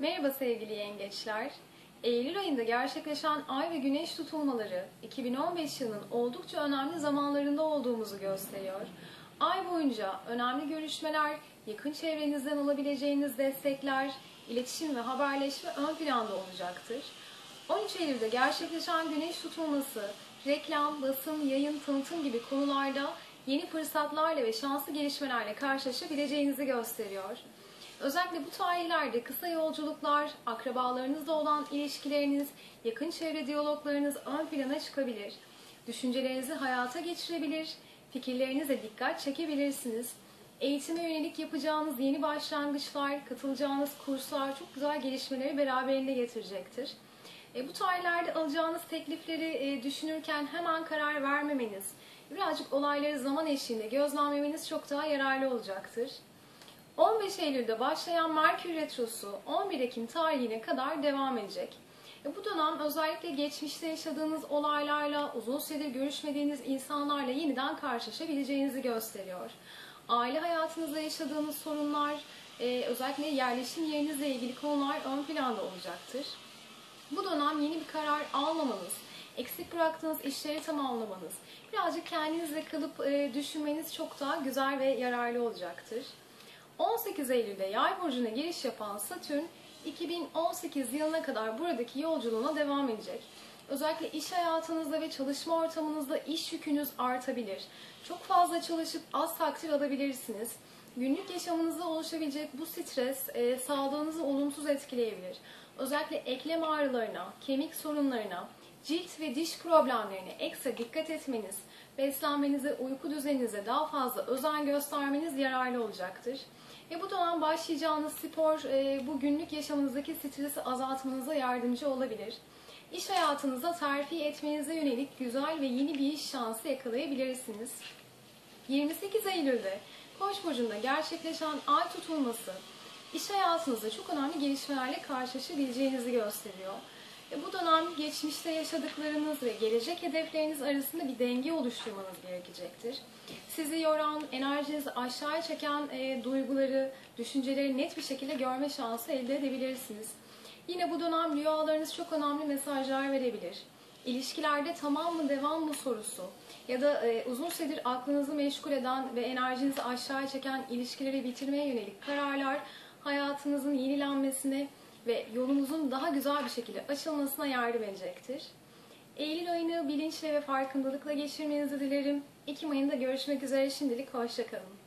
Merhaba sevgili yengeçler. Eylül ayında gerçekleşen ay ve güneş tutulmaları 2015 yılının oldukça önemli zamanlarında olduğumuzu gösteriyor. Ay boyunca önemli görüşmeler, yakın çevrenizden alabileceğiniz destekler, iletişim ve haberleşme ön planda olacaktır. 13 Eylül'de gerçekleşen güneş tutulması, reklam, basın, yayın, tanıtım gibi konularda yeni fırsatlarla ve şanslı gelişmelerle karşılaşabileceğinizi gösteriyor. Özellikle bu tarihlerde kısa yolculuklar, akrabalarınızla olan ilişkileriniz, yakın çevre diyaloglarınız ön plana çıkabilir. Düşüncelerinizi hayata geçirebilir, fikirlerinize dikkat çekebilirsiniz. Eğitime yönelik yapacağınız yeni başlangıçlar, katılacağınız kurslar çok güzel gelişmeleri beraberinde getirecektir. E, bu tarihlerde alacağınız teklifleri e, düşünürken hemen karar vermemeniz, birazcık olayları zaman eşliğinde gözlemlemeniz çok daha yararlı olacaktır. 15 Eylül'de başlayan Merkür Retrosu 11 Ekim tarihine kadar devam edecek. E, bu dönem özellikle geçmişte yaşadığınız olaylarla, uzun süredir görüşmediğiniz insanlarla yeniden karşılaşabileceğinizi gösteriyor. Aile hayatınızda yaşadığınız sorunlar, e, özellikle yerleşim yerinizle ilgili konular ön planda olacaktır. Bu dönem yeni bir karar almamanız, eksik bıraktığınız işleri tamamlamanız, birazcık kendinizle kalıp e, düşünmeniz çok daha güzel ve yararlı olacaktır. 18 Eylül'de Yay burcuna giriş yapan Satürn 2018 yılına kadar buradaki yolculuğuna devam edecek. Özellikle iş hayatınızda ve çalışma ortamınızda iş yükünüz artabilir. Çok fazla çalışıp az takdir alabilirsiniz. Günlük yaşamınızda oluşabilecek bu stres e, sağlığınızı olumsuz etkileyebilir. Özellikle eklem ağrılarına, kemik sorunlarına, cilt ve diş problemlerine ekstra dikkat etmeniz, beslenmenize, uyku düzeninize daha fazla özen göstermeniz yararlı olacaktır. Ve bu dönem başlayacağınız spor e, bu günlük yaşamınızdaki stresi azaltmanıza yardımcı olabilir. İş hayatınızda terfi etmenize yönelik güzel ve yeni bir iş şansı yakalayabilirsiniz. 28 Eylül'de Koç burcunda gerçekleşen ay tutulması iş hayatınızda çok önemli gelişmelerle karşılaşabileceğinizi gösteriyor. Ve bu dönem geçmişte yaşadıklarınız ve gelecek hedefleriniz arasında bir denge oluşturmanız gerekecektir. Sizi yoran, enerjinizi aşağıya çeken e, duyguları, düşünceleri net bir şekilde görme şansı elde edebilirsiniz. Yine bu dönem rüyalarınız çok önemli mesajlar verebilir. İlişkilerde tamam mı devam mı sorusu ya da e, uzun süredir aklınızı meşgul eden ve enerjinizi aşağıya çeken ilişkileri bitirmeye yönelik kararlar hayatınızın yenilenmesine ve yolunuzun daha güzel bir şekilde açılmasına yardım edecektir. Eylül ayını bilinçle ve farkındalıkla geçirmenizi dilerim. Ekim ayında görüşmek üzere şimdilik hoşçakalın.